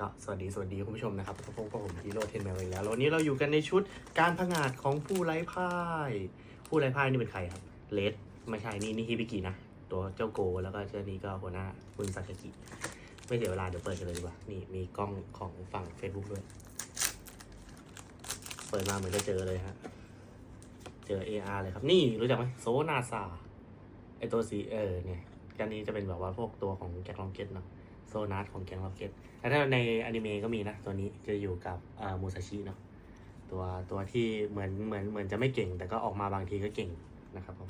ก็สวัสดีสวัสดีคุณผู้ชมนะครับพบกับผมฮีโร่เทนแมวอีกแล้ววันนี้เราอยู่กันในชุดการผงาดของผู้ไร้พ่าย ผู้ไร้พ่ายนี่เป็นใครครับเลดไม่ใช่นี่นี่ฮิบิกินะ ตัวเจ้าโกแล้วก็เจ้านี้ก็หัวหน้าคุณซาสกิไม่เสียเวลาเดี๋ยวเปิดกันเลยดีกว่า นี่มีกล้องของฝั่ง Facebook ด้วย เปิดมาเหมือนจะเจอเลยฮะ เจอ AR เลยครับ นี่รู้จักไหมโซนาซาไอตัวสีเออเนี่ยกันนี้จะเป็นแบบว่าพวกตัวของแจ็คลองเก็ตเนาะ นัสของแกงล็อกเก็ตแล้วถ้าในอนิเมะก็มีนะ ตัวนี้จะอยู่กับอ่ามูซาชิเนาะตัวตัวที่เหมือนเหมือนเหมือนจะไม่เก่ง แต่ก็ออกมาบางทีก็เก่งนะครับผม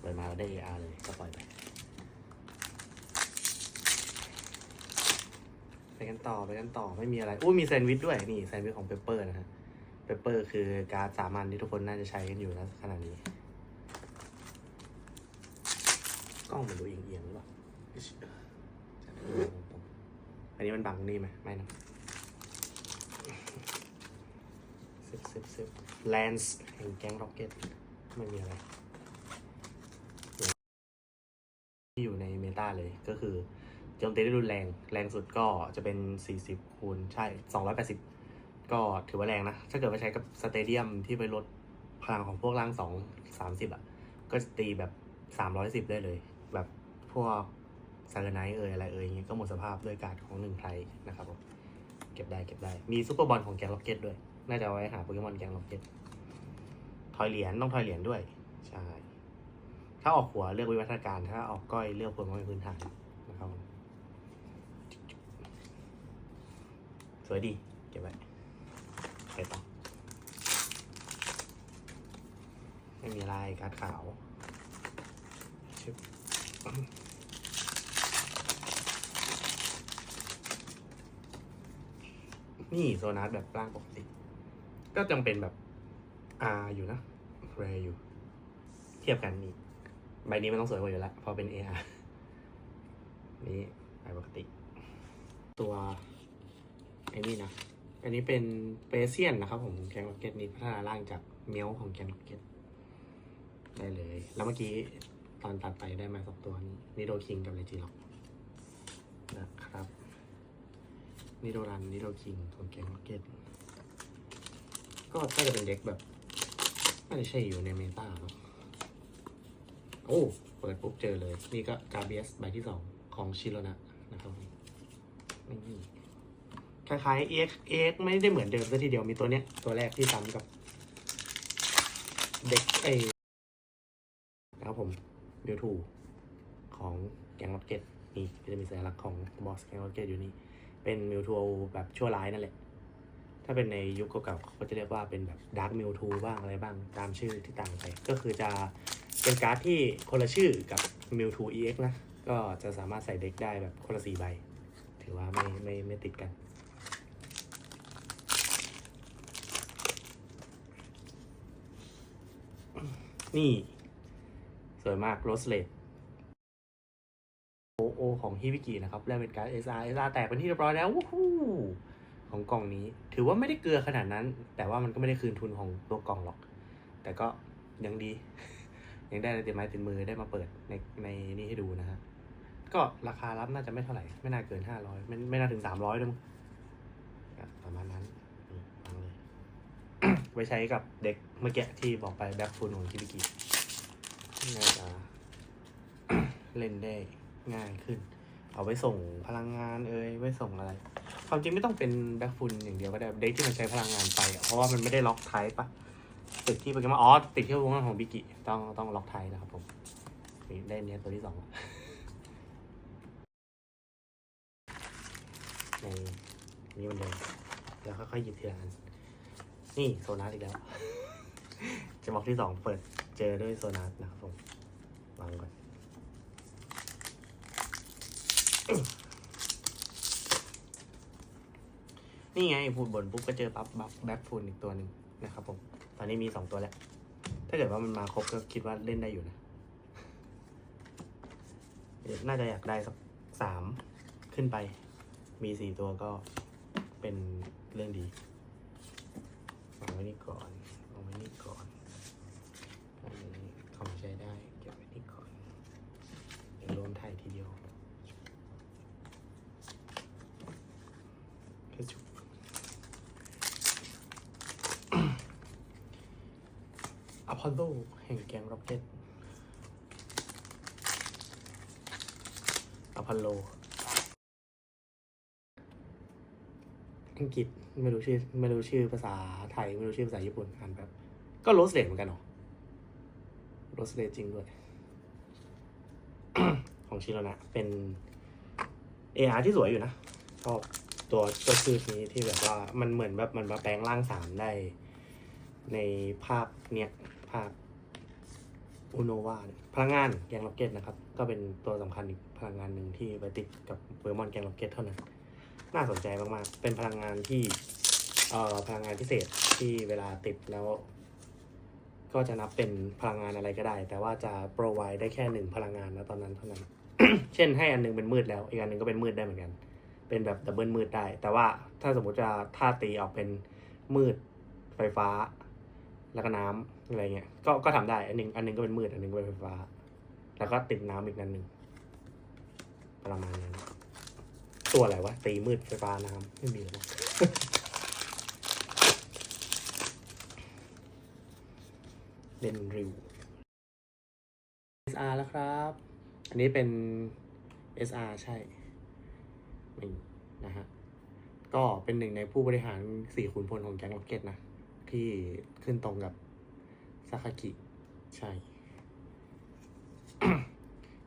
เปิดมาเราได้ AR เลยก็ปล่อยไปไปกันต่อไปกันต่อไม่มีอะไรอู้มีแซนด์วิชด้วยนี่แซนด์วิชของเปเปอร์นะฮะเปเปอร์คือการสามัญที่ทุกคนน่าจะใช้กันอยู่นะขณะนี้กล้องมันดูเอียงๆหรือเปล่า นนี้มันบังนี่ไหมไม่นะซฟเซฟเซฟแลนส์แห่งแก๊งร็อกเก็ตไม่มีอะไรที่อยู่ในเมตาเลยก็คือโจมตีได้รุนแรง แรงสุดก็จะเป็น 40 คูณ ใช่ 280 ก็ถือว่าแรงนะ ถ้าเกิดไปใช้กับสเตเดียมที่ไปลดพลังของพวกร่าง 2 30 อะ ก็ตีแบบ 310 ได้เลย แบบพวก ซาร์ไนท์เอ่ยอะไรเอ่ยอย่างเงี้ยก็หมดสภาพด้วยการของหนึ่งไทยนะครับผมเก็บได้เก็บได้มีซูเปอร์บอลของแกงล็อกเก็ตด้วย น่าจะเอาไว้หาโปเกมอนแกงล็อกเก็ตทอยเหรียญต้องทอยเหรียญด้วย ใช่ ถ้าออกหัวเลือกวิวัฒนาการ ถ้าออกก้อยเลือกโปเกมอนพื้นฐานนะครับผมสวยดีเก็บไว้ไปต่อไม่มีลายการ์ดขาวชึบ นี่โซนัสแบบร่างปกติ ก็จังเป็นแบบ R อยู่นะ r รอยู่ เทียบกันนี่ใบนี้มันต้องสวยกว่าอยู่แล้วพอเป็น AR นี่ใบปกติ ตัวไอ้นี่นะ อันนี้เป็นเปเซียนนะครับผมแกงล็อกเก็ตนี้พัฒนาร่างจากเมียวของแกงล็อกเก็ตได้เลย แล้วเมื่อกี้ตอนตัดไปได้มาสองตัวนี้นิโดคิงกับเลจิล็อกนะครับ นิโดรันนิโดคิงของแกงล็อกเก็ตก็น่าจะเป็นเด็กแบบน่ใช่อยู่ในเมตาเนาะโอ้ เปิดปุ๊บเจอเลย นี่ก็กาเบียสใบที่สองของชิโรนะนะครับนี่คล้ายๆ EX EX ไม่ได้เหมือนเดิมซะทีเดียวมีตัวเนี้ย ตัวแรกที่ซ้ำกับ เด็กไอนะครับผมเบลทูของแกงล็อกเก็ตนี่ก็จะมีสัญลักษณ์ของบอสแกงล็อกเก็ตอยู่นี่ เป็นมิวทูแบบชั่วร้ายนั่นแหละ ถ้าเป็นในยุคเก่าๆเขาก็จะเรียกว่าเป็นแบบดาร์ m มิวทูบ้างอะไรบ้างตามชื่อที่ต่างไป ก็คือจะเป็นการ์ดที่คนละชื่อกับมิวทู EX นะ ก็จะสามารถใส่เด็กได้แบบคนละสี่ใบ ถือว่าไม่ไม่ไม่ติดกันนี่ สวยมากโรสเลด ของฮิวิกินะครับแล้วเป็นการ SR SR แตกเป็นที่เรียบร้อยแล้ววู้ฮู้ของกล่องนี้ ถือว่าไม่ได้เกลือขนาดนั้น แต่ว่ามันก็ไม่ได้คืนทุนของตัวกล่องหรอก แต่ก็ยังดี ยังได้ติดไม้ติดมือได้มาเปิดในในนี้ให้ดูนะฮะก็ราคารับน่าจะไม่เท่าไหร่ ไม่น่าเกินห้าร้อยไม่ไม่น่าถึงสามร้อยด้วยมั้งประมาณนั้นนี่วางเลยไว้ใช้กับเด็กเมื่อกี้ที่บอกไปแบ็คฟูลของฮิวิกิน่าจะเล่นได้ ง่ายขึ้น เอาไว้ส่งพลังงานเอ่ยไว้ส่งอะไร ความจริงไม่ต้องเป็นแบ็คฟุลอย่างเดียวก็ได้เด็กที่มันใช้พลังงานไปอะเพราะว่ามันไม่ได้ล็อกไทป์ปะติดที่โปเกมอนอ๋อติดที่วงของบิกิต้องต้องล็อกไทป์นะครับผมได้เนี้ยตัวที่สองในนี่มันเดิมแล้วค่อยๆหยิบทีละอันนี่โซนัสอีกแล้วจะบอกที่สองเปิดเจอด้วยโซนัสนะครับผมวางก่อน นี่ไงพูดบนปุ๊บก็เจอปั๊บบัฟแบ็คฟูลอีกตัวหนึ่งนะครับผม ตอนนี้มีสองตัวแล้ว ถ้าเกิดว่ามันมาครบก็คิดว่าเล่นได้อยู่นะ น่าจะอยากได้สักสามขึ้นไป มีสี่ตัวก็เป็นเรื่องดีวางไว้นี่ก่อนวางไว้นี่ก่อน อันนี้ของใช้ได้เก็บไว้นี่ก่อนเดี๋ยวรวมถ่ายทีเดียว กระจุก อพอลโลแห่งแกงร็อกเก็ตอพอลโล อังกฤษไม่รู้ชื่อไม่รู้ชื่อภาษาไทย ไม่รู้ชื่อภาษาญี่ปุ่นอ่านแบบ ก็โรสเลดเหมือนกันหรอโรสเลดจริงด้วย ของชิโรนะ เป็น AR ที่สวยอยู่นะชอบตัวตัวชื่อนี้ที่แบบว่ามันเหมือนแบบมันมาแปลงร่างสามได้ในภาพเนี่ย ภาพอุโนวาพลังงานแกงล็อกเก็ตนะครับ ก็เป็นตัวสำคัญอีกพลังงานหนึ่งที่ไปติดกับโปเกมอนแกงล็อกเก็ตเท่านั้น น่าสนใจมากๆ เป็นพลังงานที่เอ่อพลังงานพิเศษที่เวลาติดแล้ว ก็จะนับเป็นพลังงานอะไรก็ได้ แต่ว่าจะโปรไวได้แค่หนึ่งพลังงานนะตอนนั้นเท่านั้น เช่นให้อันหนึงเป็นมืดแล้วอีกอันหนึงก็เป็นมืดได้เหมือนกัน เป็นแบบดับเบิลมืดได้ แต่ว่าถ้าสมมติจะถ้าตีออกเป็นมืดไฟฟ้า แล้วก็น้ำอะไรเงี้ย ก็ก็ทำได้ อันหนึง อันหนึงก็เป็นมืด อันหนึงก็เป็นไฟฟ้า แล้วก็ติดน้ำอีกนันหนึ่งประมาณนั้น ตัวอะไรวะ ตีมืดไฟฟ้าน้ำไม่มีหรอกเล่นริว SR แล้วครับ อันนี้เป็น SR ใช่นี่นะฮะ ก็เป็นหนึ่งในผู้บริหารสี่ขุนพลของแก๊งล็อกเก็ตนะ ที่ขึ้นตรงกับซาคากิ ใช่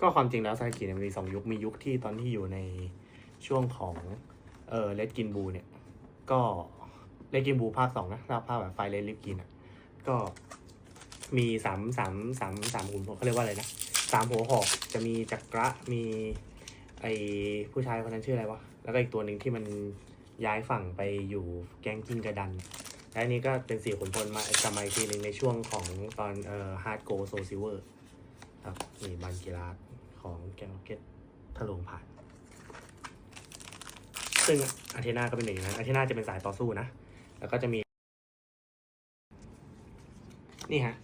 ก็ความจริงแล้วซาคากิเนี่ยมันมีสองยุค มียุคที่ตอนที่อยู่ในช่วงของเออเลดกินบูเนี่ย ก็เลดกินบูภาคสองนะภาคภาคแบบไฟเลดลิฟกินอะ ก็มีสามสามสามสามขุนเขาเรียกว่าอะไรนะสามหัวหอกจะมีจักระมีไอผู้ชายคนนั้นชื่ออะไรวะ แล้วก็อีกตัวหนึ่งที่มันย้ายฝั่งไปอยู่แก๊งกินกระดัน และอันนี้ก็เป็นสี่ขุนพลมากลับมาอีกทีหนึ่งในช่วงของตอนเอ่อฮาร์ดโกโซซิเวอร์ครับนี่บันกีราสของแกงล็อกเก็ตทะลวงผ่าน ซึ่งอาเทนาก็เป็นหนึ่งนะอาเทนาจะเป็นสายต่อสู้นะ แล้วก็จะมี นี่ฮะ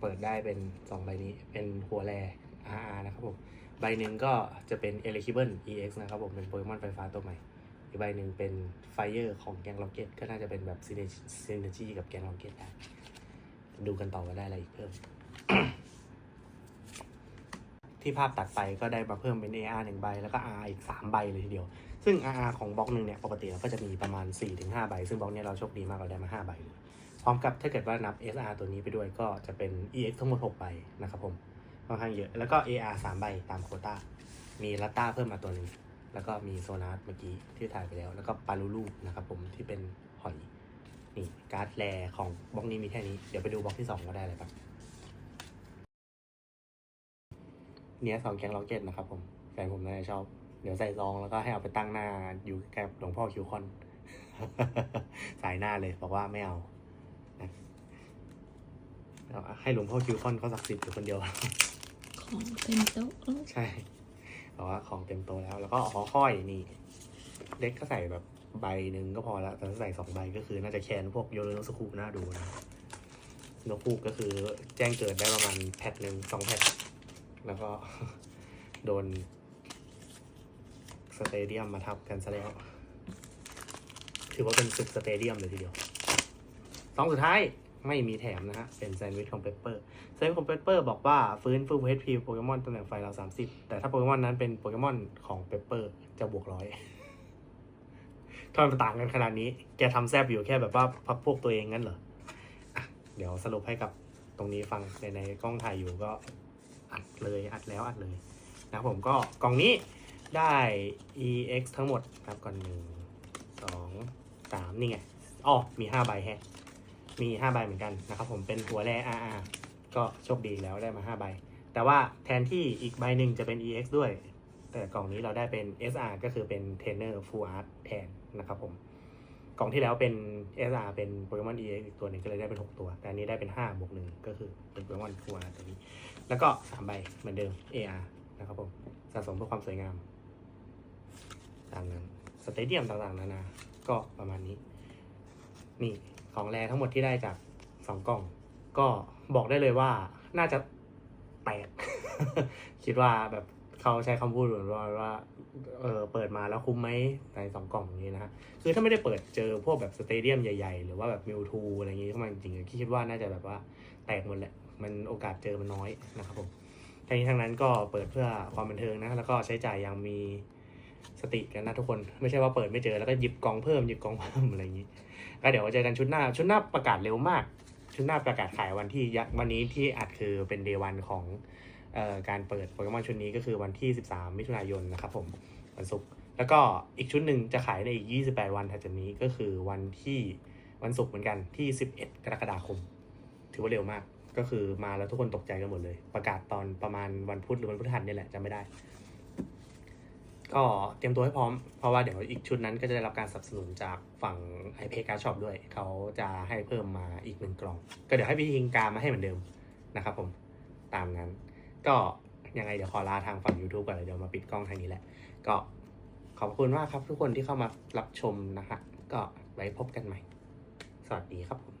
เปิดได้เป็นสองใบนี้ เป็นหัวแร RR นะครับผม ใบหนึ่งก็จะเป็น e l e c t r i b l e EX นะครับผม เป็นโปเกมอนไฟฟ้าตัวใหม่ อีกใบหนึ่งเป็น Fire ของแกงล็อกเก็ตก็น่าจะเป็นแบบซีเนจีกับแกงล็อกเก็ตได้ ดูกันต่อว่าได้อะไรอีกเพิ่ม ที่ภาพตัดไปก็ได้มาเพิ่มเป็น AR หนึ่งใบ แล้วก็ R อีกสามใบเลยทีเดียว ซึ่ง RR ของบล็อกหนึ่งเนี่ย ปกติเราก็จะมีประมาณ 4-5 ใบ ซึ่งบล็อกเนี้ยเราโชคดีมากเราได้มา 5 ใบเลยพร้อมกับถ้าเกิดว่านับ SR ตัวนี้ไปด้วยก็จะเป็น EX ทั้งหมด 6 ใบนะครับผมค่อนข้างเยอะ แล้วก็ AR 3 ใบตามโคต้า มีลัตต้าเพิ่มมาตัวหนึ่ง แล้วก็มีโซนาร์เมื่อกี้ที่ถ่ายไปแล้ว แล้วก็ปาลูลูนะครับผมที่เป็นหอยนี่การ์ดแรของบล็อกนี้มีแค่นี้ เดี๋ยวไปดูบล็อกที่ 2 ก็ได้เลยครับเนี้ยสองแกงล็อกเก็ตนะครับผมแฟนผมน่าจะชอบ เดี๋ยวใส่ซองแล้วก็ให้เอาไปตั้งหน้าอยู่กับหลวงพ่อคิวคอน สายหน้าเลยบอกว่าไม่เอานะเอาให้หลวงพ่อคิวคอนเขาศักดิ์สิทธิ์อยู่คนเดียว ของเต็มโต๊ะแล้วใช่ บอกว่าของเต็มโตแล้ว แล้วก็หอค่อยนี่ เด็กก็ใส่แบบใบหนึ่งก็พอแล้วแต่ถ้าใส่สองใบก็คือน่าจะแคนพวกโยโรโนสคูน่าดูนะนกคูกก็คือแจ้งเกิดได้ประมาณแพทหนึ่งสองแพท แล้วก็โดน สเตเดียมมาทับกันซะแล้ว ถือว่าเป็นศึกสเตเดียมเลยทีเดียวสองสุดท้าย ไม่มีแถมนะฮะ เป็นแซนด์วิชของเปเปอร์เซฟของเปเปอร์บอกว่าฟื้นฟู HP โปเกมอนตำแหน่งไฟเรา 30 แต่ถ้าโปเกมอนนั้นเป็นโปเกมอนของเปเปอร์จะบวกร้อยทำไมมันต่างกันขนาดนี้ แกทำแซบอยู่แค่แบบว่าพักพวกตัวเองงั้นเหรออเดี๋ยวสรุปให้กับตรงนี้ฟังในในกล้องถ่ายอยู่ก็อัดเลยอัดแล้วอัดเลยนะผมก็กล่องนี้ได้ EX ทั้งหมดครับก่อนหนึ่งสองสามนี่ไงอ๋อมีห้าใบแฮะ มีห้าใบเหมือนกันนะครับผมเป็นหัวแร่ RR ก็โชคดีแล้วได้มา 5 ใบ แต่ว่าแทนที่อีกใบหนึ่งจะเป็น EX ด้วย แต่กล่องนี้เราได้เป็น SR ก็คือเป็นเทรนเนอร์ Full Art แทนนะครับผมกล่องที่แล้วเป็น SR เป็นโปเกมอน EX อีกตัวหนึ่งก็เลยได้เป็น 6 ตัว แต่อันนี้ได้เป็น5บวกหนึ่งก็คือเป็นโปเกมอน Full Art ตัวนี้ แล้วก็3ใบเหมือนเดิม AR นะครับผมสะสมเพื่อความสวยงามตามนั้นสเตเดียมต่างๆนานา ก็ประมาณนี้ นี่ ของแรทั้งหมดที่ได้จากสองกล่อง ก็บอกได้เลยว่าน่าจะแตก คิดว่าแบบเขาใช้คำพูดเหมือนว่าว่าเออเปิดมาแล้วคุ้มไหมในสองกล่องนี้นะฮะคือถ้าไม่ได้เปิดเจอพวกแบบสเตเดียมใหญ่ๆ หรือว่าแบบมิวทูอะไรอย่างงี้เข้ามาจริงๆคิดว่าน่าจะแบบว่าแตกหมดแหละมันโอกาสเจอมันน้อยนะครับผมทั้งนี้ทั้งนั้นก็เปิดเพื่อความบันเทิงนะ แล้วก็ใช้จ่ายอย่างมีสติกันนะทุกคน ไม่ใช่ว่าเปิดไม่เจอแล้วก็หยิบกล่องเพิ่มหยิบกล่องเพิ่มอะไรอย่างงี้ ก็เดี๋ยวเจอกันชุดหน้า ชุดหน้าประกาศเร็วมาก ชุดหน้าประกาศขายวันที่วันนี้ที่อัดคือเป็นเดวันของออการเปิดโปเกมอนชุดนี้ก็คือวันที่ 13 มิถุนายนนะครับผมวันศุกร์แล้วก็อีกชุดหนึ่งจะขายในอีก 28 วันถัดจากนี้ก็คือวันที่วันศุกร์เหมือนกันที่ 11 กรกฎาคม ถือว่าเร็วมากก็คือมาแล้วทุกคนตกใจกันหมดเลย ประกาศตอนประมาณวันพุธหรือวันพฤหัสนี่แหละจำไม่ได้ ก็เตรียมตัวให้พร้อม เพราะว่าเดี๋ยวอีกชุดนั้นก็จะได้รับการสนับสนุนจากฝั่งไอเพกาช็อปด้วย เขาจะให้เพิ่มมาอีกหนึ่งกล่อง ก็เดี๋ยวให้พี่ฮิงการมาให้เหมือนเดิมนะครับผมตามนั้น ก็ยังไงเดี๋ยวขอลาทางฝั่ง YouTube ก่อนเลยเดี๋ยวมาปิดกล้องทางนี้แหละ ก็ขอบคุณมากครับทุกคนที่เข้ามารับชมนะฮะก็ไว้พบกันใหม่ สวัสดีครับผม